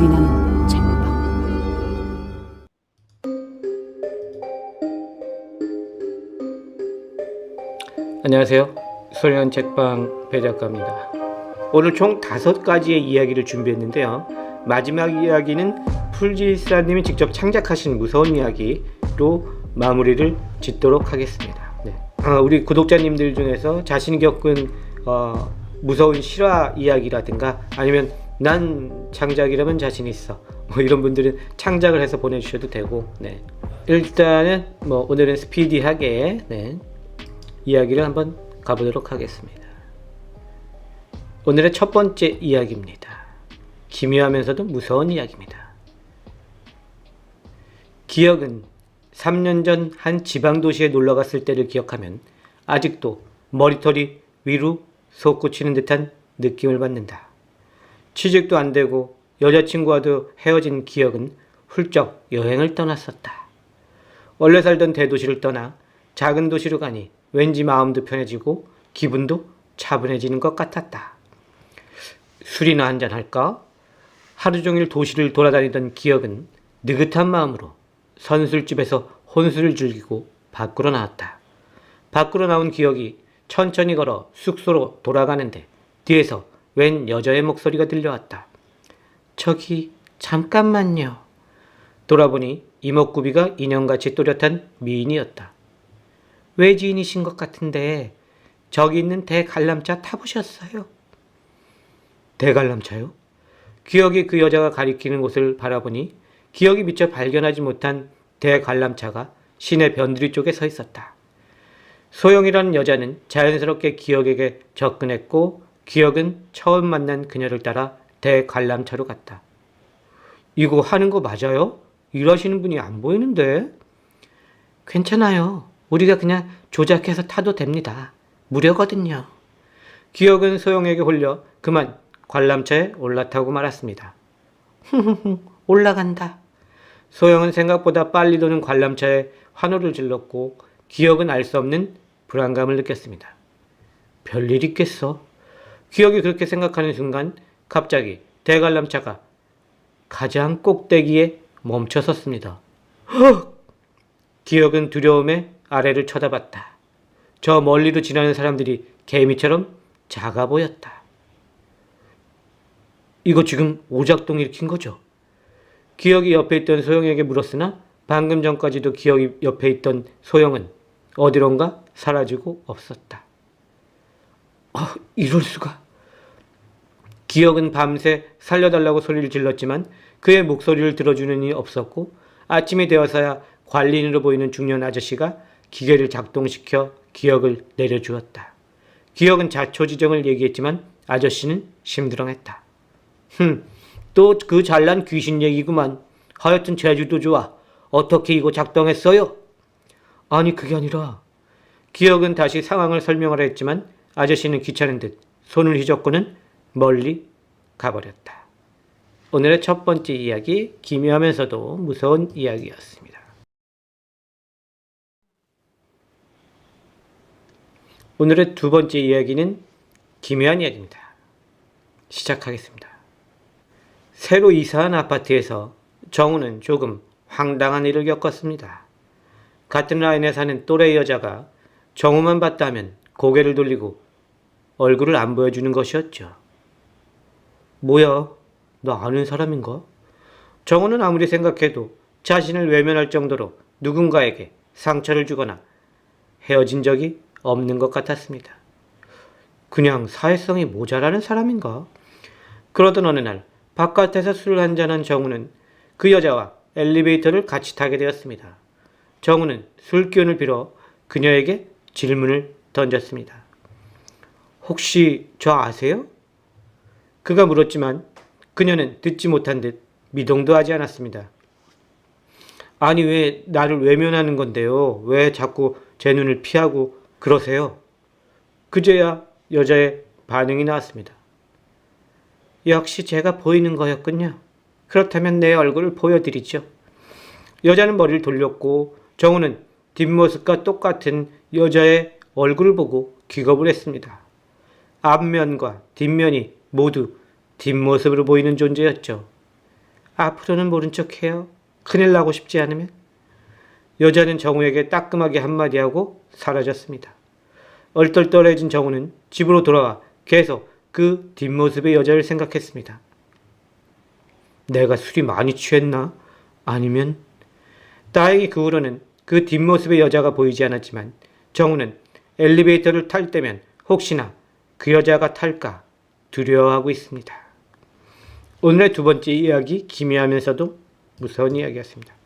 소리 나는 책방 안녕하세요. 소리난 책방 배작가입니다. 오늘 총 다섯 가지의 이야기를 준비했는데요. 마지막 이야기는 풀지사님이 직접 창작하신 무서운 이야기로 마무리를 짓도록 하겠습니다. 네. 어, 우리 구독자님들 중에서 자신이 겪은 어, 무서운 실화 이야기라든가 아니면 난 창작이라면 자신 있어 뭐 이런 분들은 창작을 해서 보내주셔도 되고 네. 일단은 뭐 오늘은 스피디하게 네. 이야기를 한번 가보도록 하겠습니다. 오늘의 첫 번째 이야기입니다. 기묘하면서도 무서운 이야기입니다. 기억은 3년 전 한 지방 도시에 놀러 갔을 때를 기억하면 아직도 머리털이 위로 솟구치는 듯한 느낌을 받는다. 취직도 안 되고 여자친구와도 헤어진 기억은 훌쩍 여행을 떠났었다. 원래 살던 대도시를 떠나 작은 도시로 가니 왠지 마음도 편해지고 기분도 차분해지는 것 같았다. 술이나 한잔 할까? 하루 종일 도시를 돌아다니던 기억은 느긋한 마음으로 선술집에서 혼술을 즐기고 밖으로 나왔다. 밖으로 나온 기억이 천천히 걸어 숙소로 돌아가는데 뒤에서 웬 여자의 목소리가 들려왔다. 저기 잠깐만요. 돌아보니 이목구비가 인형같이 또렷한 미인이었다. 외지인이신 것 같은데 저기 있는 대관람차 타보셨어요? 대관람차요? 기억이 그 여자가 가리키는 곳을 바라보니 기억이 미처 발견하지 못한 대관람차가 시내 변두리 쪽에 서 있었다. 소영이라는 여자는 자연스럽게 기억에게 접근했고 기억은 처음 만난 그녀를 따라 대관람차로 갔다. 이거 하는 거 맞아요? 일하시는 분이 안 보이는데? 괜찮아요. 우리가 그냥 조작해서 타도 됩니다. 무료거든요. 기억은 소영에게 홀려 그만 관람차에 올라타고 말았습니다. 흥흥흥 올라간다. 소영은 생각보다 빨리 도는 관람차에 환호를 질렀고 기억은 알 수 없는 불안감을 느꼈습니다. 별일 있겠어? 기억이 그렇게 생각하는 순간 갑자기 대관람차가 가장 꼭대기에 멈춰 섰습니다. 헉! 기억은 두려움에 아래를 쳐다봤다. 저 멀리로 지나는 사람들이 개미처럼 작아 보였다. 이거 지금 오작동 일으킨 거죠? 기억이 옆에 있던 소영에게 물었으나 방금 전까지도 기억이 옆에 있던 소영은 어디론가 사라지고 없었다. 아, 이럴 수가. 기억은 밤새 살려달라고 소리를 질렀지만 그의 목소리를 들어주는 이 없었고 아침이 되어서야 관리인으로 보이는 중년 아저씨가 기계를 작동시켜 기억을 내려주었다. 기억은 자초지정을 얘기했지만 아저씨는 심드렁했다. 흠, 또 그 잘난 귀신 얘기구만. 하여튼 제주도 좋아. 어떻게 이거 작동했어요? 아니 그게 아니라 기억은 다시 상황을 설명하려 했지만 아저씨는 귀찮은 듯 손을 휘젓고는 멀리 가버렸다. 오늘의 첫 번째 이야기 기묘하면서도 무서운 이야기였습니다. 오늘의 두 번째 이야기는 기묘한 이야기입니다. 시작하겠습니다. 새로 이사한 아파트에서 정우는 조금 황당한 일을 겪었습니다. 같은 라인에 사는 또래 여자가 정우만 봤다면 고개를 돌리고 얼굴을 안 보여주는 것이었죠. 뭐야? 너 아는 사람인가? 정우는 아무리 생각해도 자신을 외면할 정도로 누군가에게 상처를 주거나 헤어진 적이 없는 것 같았습니다. 그냥 사회성이 모자라는 사람인가? 그러던 어느 날 바깥에서 술을 한잔한 정우는 그 여자와 엘리베이터를 같이 타게 되었습니다. 정우는 술 기운을 빌어 그녀에게 질문을 던졌습니다. 혹시 저 아세요? 그가 물었지만 그녀는 듣지 못한 듯 미동도 하지 않았습니다. 아니 왜 나를 외면하는 건데요? 왜 자꾸 제 눈을 피하고 그러세요? 그제야 여자의 반응이 나왔습니다. 역시 제가 보이는 거였군요. 그렇다면 내 얼굴을 보여드리죠. 여자는 머리를 돌렸고 정우는 뒷모습과 똑같은 여자의 얼굴을 보고 기겁을 했습니다. 앞면과 뒷면이 모두 뒷모습으로 보이는 존재였죠. 앞으로는 모른 척해요. 큰일 나고 싶지 않으면. 여자는 정우에게 따끔하게 한마디 하고 사라졌습니다. 얼떨떨해진 정우는 집으로 돌아와 계속 그 뒷모습의 여자를 생각했습니다. 내가 술이 많이 취했나? 아니면 다행히 그 후로는 그 뒷모습의 여자가 보이지 않았지만 정우는 엘리베이터를 탈 때면 혹시나 그 여자가 탈까 두려워하고 있습니다. 오늘의 두 번째 이야기 기미하면서도 무서운 이야기였습니다.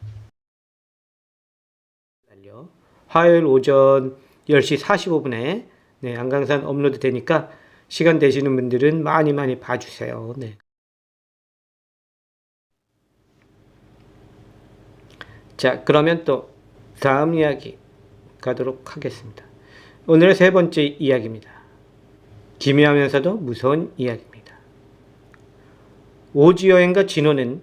화요일 오전 10시 45분에 네, 안강산 업로드 되니까 시간 되시는 분들은 많이 많이 봐주세요. 네. 자, 그러면 또 다음 이야기 가도록 하겠습니다. 오늘의 세 번째 이야기입니다. 기묘하면서도 무서운 이야기입니다. 오지 여행가 진호는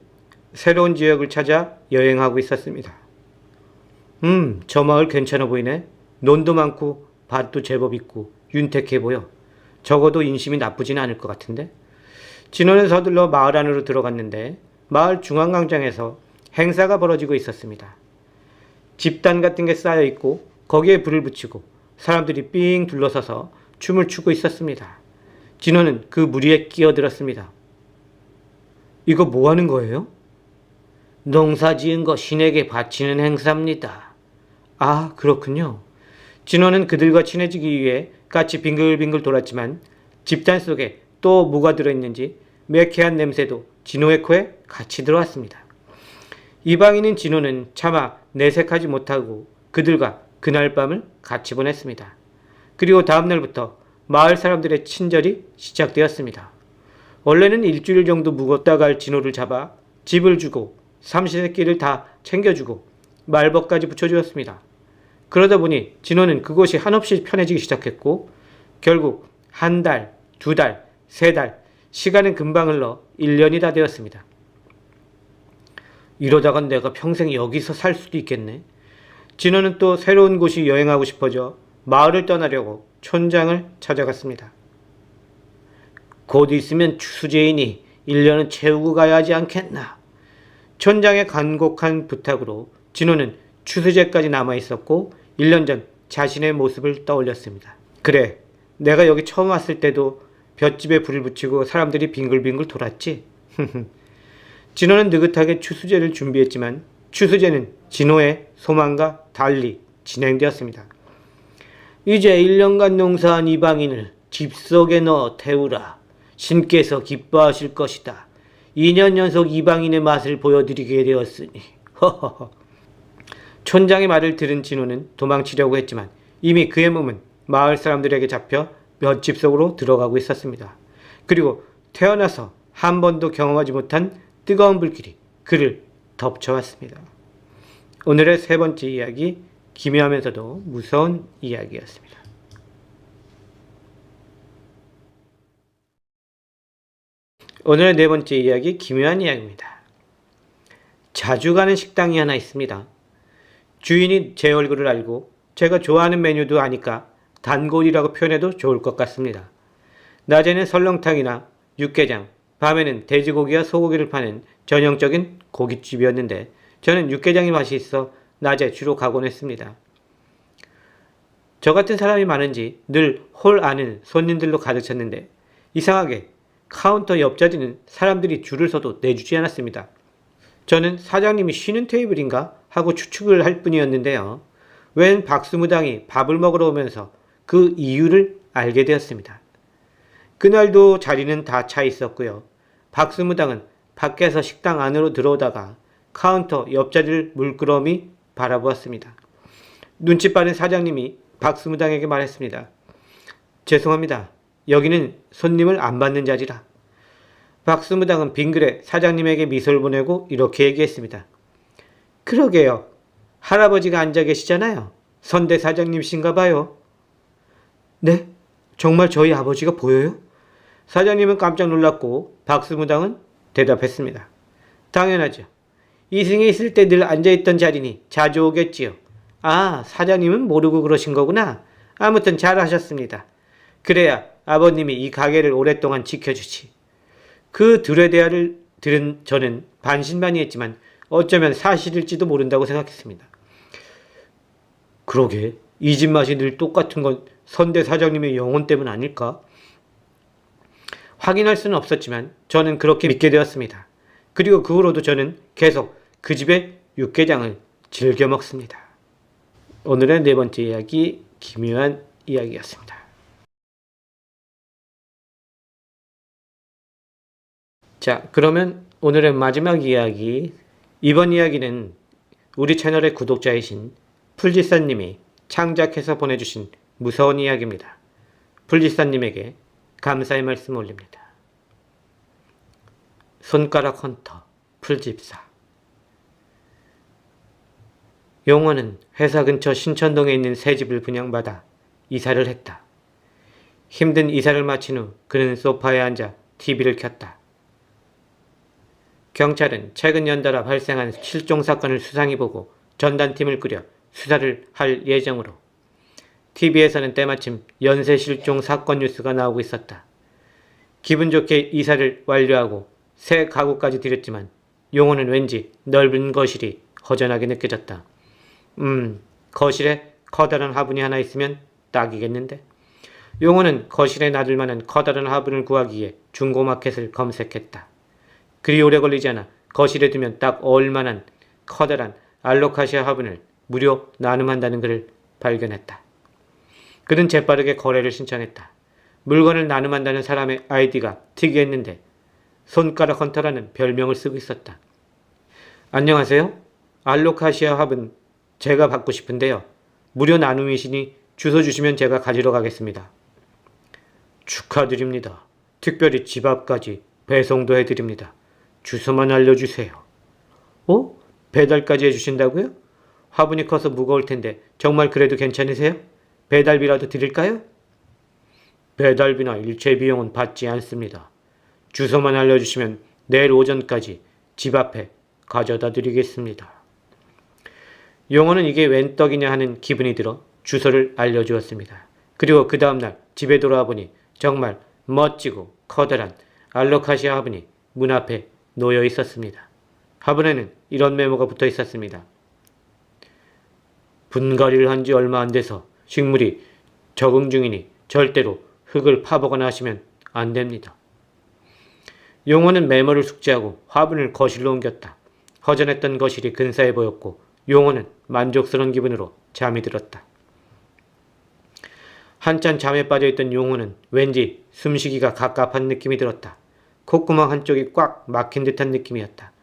새로운 지역을 찾아 여행하고 있었습니다. 음, 저 마을 괜찮아 보이네. 논도 많고 밭도 제법 있고 윤택해 보여. 적어도 인심이 나쁘진 않을 것 같은데. 진호는 서둘러 마을 안으로 들어갔는데 마을 중앙광장에서 행사가 벌어지고 있었습니다. 집단 같은 게 쌓여 있고 거기에 불을 붙이고 사람들이 삥 둘러서서 춤을 추고 있었습니다. 진호는 그 무리에 끼어들었습니다. 이거 뭐 하는 거예요? 농사 지은 거 신에게 바치는 행사입니다. 아, 그렇군요. 진호는 그들과 친해지기 위해 같이 빙글빙글 돌았지만 집단 속에 또 뭐가 들어있는지 매캐한 냄새도 진호의 코에 같이 들어왔습니다. 이방인인 진호는 차마 내색하지 못하고 그들과 그날 밤을 같이 보냈습니다. 그리고 다음날부터 마을 사람들의 친절이 시작되었습니다. 원래는 일주일 정도 묵었다 갈 진호를 잡아 집을 주고 삼시세끼를 다 챙겨주고 말벗까지 붙여주었습니다. 그러다 보니 진호는 그곳이 한없이 편해지기 시작했고 결국 한 달, 두 달, 세 달, 시간은 금방 흘러 1년이 다 되었습니다. 이러다간 내가 평생 여기서 살 수도 있겠네. 진호는 또 새로운 곳이 여행하고 싶어져 마을을 떠나려고 촌장을 찾아갔습니다. 곧 있으면 추수제이니 1년은 채우고 가야 하지 않겠나. 촌장의 간곡한 부탁으로 진호는 추수제까지 남아 있었고 1년 전 자신의 모습을 떠올렸습니다. 그래, 내가 여기 처음 왔을 때도 볏집에 불을 붙이고 사람들이 빙글빙글 돌았지. 진호는 느긋하게 추수제를 준비했지만 추수제는 진호의 소망과 달리 진행되었습니다. 이제 1년간 농사한 이방인을 집 속에 넣어 태우라. 신께서 기뻐하실 것이다. 2년 연속 이방인의 맛을 보여드리게 되었으니. 촌장의 말을 들은 진호는 도망치려고 했지만 이미 그의 몸은 마을 사람들에게 잡혀 볏집 속으로 들어가고 있었습니다. 그리고 태어나서 한 번도 경험하지 못한 뜨거운 불길이 그를 덮쳐왔습니다. 오늘의 세 번째 이야기, 기묘하면서도 무서운 이야기였습니다. 오늘의 네 번째 이야기, 기묘한 이야기입니다. 자주 가는 식당이 하나 있습니다. 주인이 제 얼굴을 알고 제가 좋아하는 메뉴도 아니까 단골이라고 표현해도 좋을 것 같습니다. 낮에는 설렁탕이나 육개장, 밤에는 돼지고기와 소고기를 파는 전형적인 고깃집이었는데 저는 육개장이 맛이 있어 낮에 주로 가곤 했습니다. 저 같은 사람이 많은지 늘 홀 안은 손님들로 가득 찼는데 이상하게 카운터 옆자리는 사람들이 줄을 서도 내주지 않았습니다. 저는 사장님이 쉬는 테이블인가 하고 추측을 할 뿐이었는데요. 웬 박수무당이 밥을 먹으러 오면서 그 이유를 알게 되었습니다. 그날도 자리는 다 차 있었고요. 박수무당은 밖에서 식당 안으로 들어오다가 카운터 옆자리를 물끄러미 바라보았습니다. 눈치 빠른 사장님이 박수무당에게 말했습니다. 죄송합니다. 여기는 손님을 안 받는 자리라. 박수무당은 빙글에 사장님에게 미소를 보내고 이렇게 얘기했습니다. 그러게요. 할아버지가 앉아 계시잖아요. 선대 사장님이신가 봐요. 네? 정말 저희 아버지가 보여요? 사장님은 깜짝 놀랐고 박수무당은 대답했습니다. 당연하죠. 이승에 있을 때 늘 앉아있던 자리니 자주 오겠지요. 아, 사장님은 모르고 그러신 거구나. 아무튼 잘하셨습니다. 그래야 아버님이 이 가게를 오랫동안 지켜주지. 그 둘의 대화를 들은 저는 반신반의했지만 어쩌면 사실일지도 모른다고 생각했습니다. 그러게 이 집 맛이 늘 똑같은 건 선대 사장님의 영혼 때문 아닐까? 확인할 수는 없었지만 저는 그렇게 믿게 되었습니다. 그리고 그 후로도 저는 계속 그 집의 육개장을 즐겨 먹습니다. 오늘의 네 번째 이야기 기묘한 이야기였습니다. 자, 그러면 오늘의 마지막 이야기. 이번 이야기는 우리 채널의 구독자이신 풀지사님이 창작해서 보내주신 무서운 이야기입니다. 풀지사님에게 감사의 말씀 올립니다. 손가락 헌터 풀집사 용원은 회사 근처 신천동에 있는 새 집을 분양받아 이사를 했다. 힘든 이사를 마친 후 그는 소파에 앉아 TV를 켰다. 경찰은 최근 연달아 발생한 실종 사건을 수상해보고 전단팀을 꾸려 수사를 할 예정으로 TV에서는 때마침 연쇄 실종 사건 뉴스가 나오고 있었다. 기분 좋게 이사를 완료하고 새 가구까지 들였지만 용호는 왠지 넓은 거실이 허전하게 느껴졌다. 음, 거실에 커다란 화분이 하나 있으면 딱이겠는데. 용호는 거실에 놔둘 만한 커다란 화분을 구하기 위해 중고마켓을 검색했다. 그리 오래 걸리지 않아 거실에 두면 딱 어울만한 커다란 알로카시아 화분을 무료 나눔한다는 글을 발견했다. 그는 재빠르게 거래를 신청했다. 물건을 나눔한다는 사람의 아이디가 특이했는데 손가락 헌터라는 별명을 쓰고 있었다. 안녕하세요. 알로카시아 화분 제가 받고 싶은데요. 무료 나눔이시니 주소 주시면 제가 가지러 가겠습니다. 축하드립니다. 특별히 집 앞까지 배송도 해드립니다. 주소만 알려주세요. 어? 배달까지 해주신다고요? 화분이 커서 무거울 텐데 정말 그래도 괜찮으세요? 배달비라도 드릴까요? 배달비나 일체 비용은 받지 않습니다. 주소만 알려주시면 내일 오전까지 집 앞에 가져다 드리겠습니다. 용어는 이게 웬 떡이냐 하는 기분이 들어 주소를 알려주었습니다. 그리고 그 다음날 집에 돌아와 보니 정말 멋지고 커다란 알로카시아 화분이 문 앞에 놓여 있었습니다. 화분에는 이런 메모가 붙어 있었습니다. 분갈이를 한 지 얼마 안 돼서 식물이 적응 중이니 절대로 흙을 파보거나 하시면 안 됩니다. 용호는 메모를 숙지하고 화분을 거실로 옮겼다. 허전했던 거실이 근사해 보였고 용호는 만족스러운 기분으로 잠이 들었다. 한참 잠에 빠져있던 용호는 왠지 숨쉬기가 갑갑한 느낌이 들었다. 콧구멍 한쪽이 꽉 막힌 듯한 느낌이었다.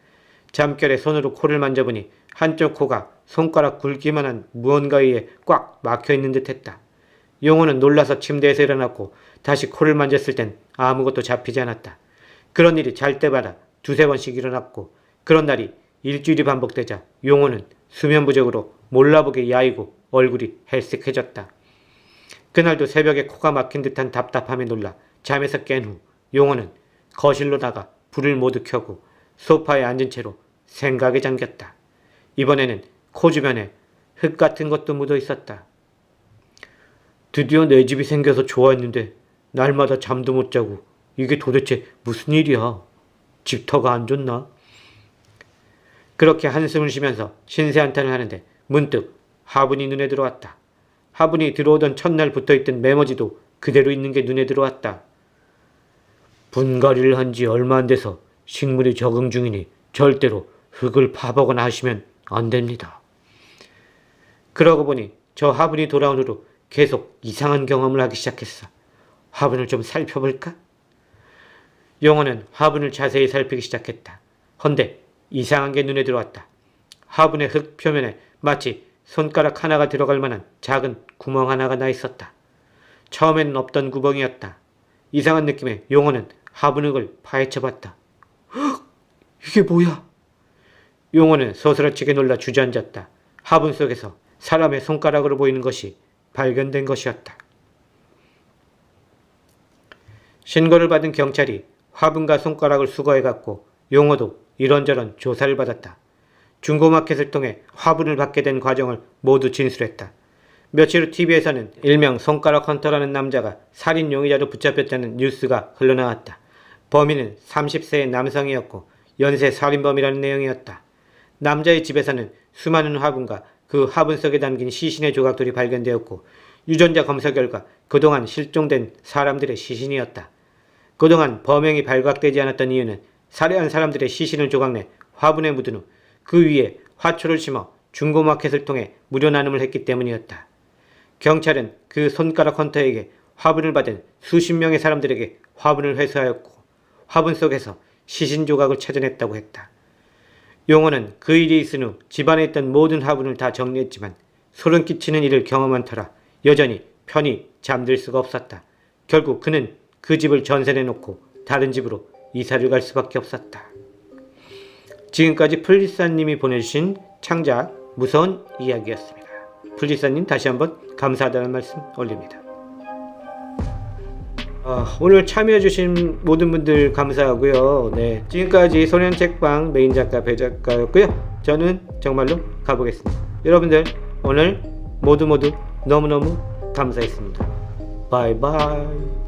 잠결에 손으로 코를 만져보니 한쪽 코가 손가락 굵기만한 무언가에 꽉 막혀있는 듯했다. 용호는 놀라서 침대에서 일어났고 다시 코를 만졌을 땐 아무것도 잡히지 않았다. 그런 일이 잘 때마다 두세 번씩 일어났고 그런 날이 일주일이 반복되자 용호는 수면 부족으로 몰라보게 야이고 얼굴이 헬쓱해졌다. 그날도 새벽에 코가 막힌 듯한 답답함에 놀라 잠에서 깬 후 용호는 거실로 나가 불을 모두 켜고 소파에 앉은 채로 생각에 잠겼다. 이번에는 코 주변에 흙 같은 것도 묻어 있었다. 드디어 내 집이 생겨서 좋아했는데 날마다 잠도 못 자고 이게 도대체 무슨 일이야? 집터가 안 좋나? 그렇게 한숨을 쉬면서 신세 한탄을 하는데 문득 화분이 눈에 들어왔다. 화분이 들어오던 첫날 붙어있던 메모지도 그대로 있는 게 눈에 들어왔다. 분갈이를 한 지 얼마 안 돼서 식물이 적응 중이니 절대로 흙을 파보거나 하시면 안 됩니다. 그러고 보니 저 화분이 돌아온 후로 계속 이상한 경험을 하기 시작했어. 화분을 좀 살펴볼까? 용어는 화분을 자세히 살피기 시작했다. 헌데 이상한 게 눈에 들어왔다. 화분의 흙 표면에 마치 손가락 하나가 들어갈 만한 작은 구멍 하나가 나 있었다. 처음에는 없던 구멍이었다. 이상한 느낌에 용어는 화분흙을 파헤쳐봤다. 헉! 이게 뭐야? 용어는 서스러치게 놀라 주저앉았다. 화분 속에서 사람의 손가락으로 보이는 것이 발견된 것이었다. 신고를 받은 경찰이 화분과 손가락을 수거해갔고 용어도 이런저런 조사를 받았다. 중고마켓을 통해 화분을 받게 된 과정을 모두 진술했다. 며칠 후 TV에서는 일명 손가락 헌터라는 남자가 살인 용의자로 붙잡혔다는 뉴스가 흘러나왔다. 범인은 30세의 남성이었고 연쇄 살인범이라는 내용이었다. 남자의 집에서는 수많은 화분과 그 화분 속에 담긴 시신의 조각들이 발견되었고 유전자 검사 결과 그동안 실종된 사람들의 시신이었다. 그동안 범행이 발각되지 않았던 이유는 살해한 사람들의 시신을 조각내 화분에 묻은 후 그 위에 화초를 심어 중고마켓을 통해 무료 나눔을 했기 때문이었다. 경찰은 그 손가락 헌터에게 화분을 받은 수십 명의 사람들에게 화분을 회수하였고 화분 속에서 시신 조각을 찾아냈다고 했다. 용어는 그 일이 있은 후 집안에 있던 모든 화분을 다 정리했지만 소름 끼치는 일을 경험한 터라 여전히 편히 잠들 수가 없었다. 결국 그는 그 집을 전세 내 놓고 다른 집으로 이사를 갈 수밖에 없었다. 지금까지 풀리사님이 보내주신 창작 무서운 이야기였습니다. 풀리사님 다시 한번 감사하다는 말씀 올립니다. 아, 오늘 참여해주신 모든 분들 감사하고요. 네, 지금까지 소년책방 메인 작가 배 작가였고요. 저는 정말로 가보겠습니다. 여러분들 오늘 모두 모두 너무너무 감사했습니다. 바이바이.